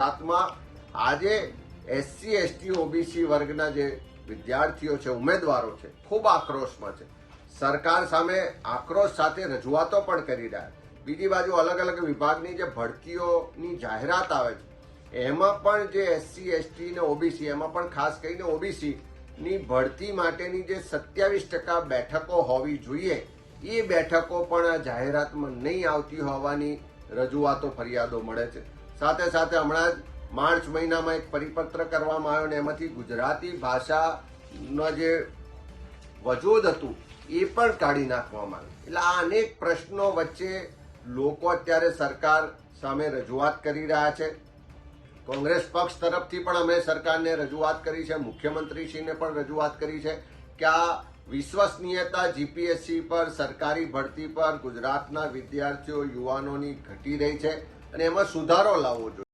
ગુજરાતમાં આજે SC ST OBC વર્ગના જે વિદ્યાર્થીઓ છે, ઉમેદવારો છે, ખૂબ આક્રોશમાં છે સરકાર સામે આક્રોશ સાથે રજૂઆતો પણ કરી રહ્યા. બીજી બાજુ અલગ અલગ વિભાગની જે ભરતીઓની જાહેરાત આવે છે, એમાં પણ જે એસસી એસટી ને ઓબીસી એમાં પણ ખાસ કરીને ઓબીસીની ભરતી માટેની જે સત્યાવીસ ટકા બેઠકો હોવી જોઈએ, એ બેઠકો પણ આ જાહેરાતમાં નહીં આવતી હોવાની રજૂઆતો, ફરિયાદો મળે છે સાથે સાથે હમણાં જ માર્ચ મહિનામાં એક પરિપત્ર કરવામાં આવ્યો ને એમાંથી ગુજરાતી ભાષાનો જે વજોદ હતું એ પણ કાઢી નાખવામાં આવ્યું. એટલે આ અનેક પ્રશ્નો વચ્ચે લોકો અત્યારે સરકાર સામે રજૂઆત કરી રહ્યા છે. કોંગ્રેસ પક્ષ તરફથી પણ અમે સરકારને રજૂઆત કરી છે, મુખ્યમંત્રીશ્રીને પણ રજૂઆત કરી છે કે આ વિશ્વસનીયતા જીપીએસસી પર, સરકારી ભરતી પર ગુજરાતના વિદ્યાર્થીઓ, યુવાનોની ઘટી રહી છે. અને એમાં સુધારો લાવવો જોઈએ.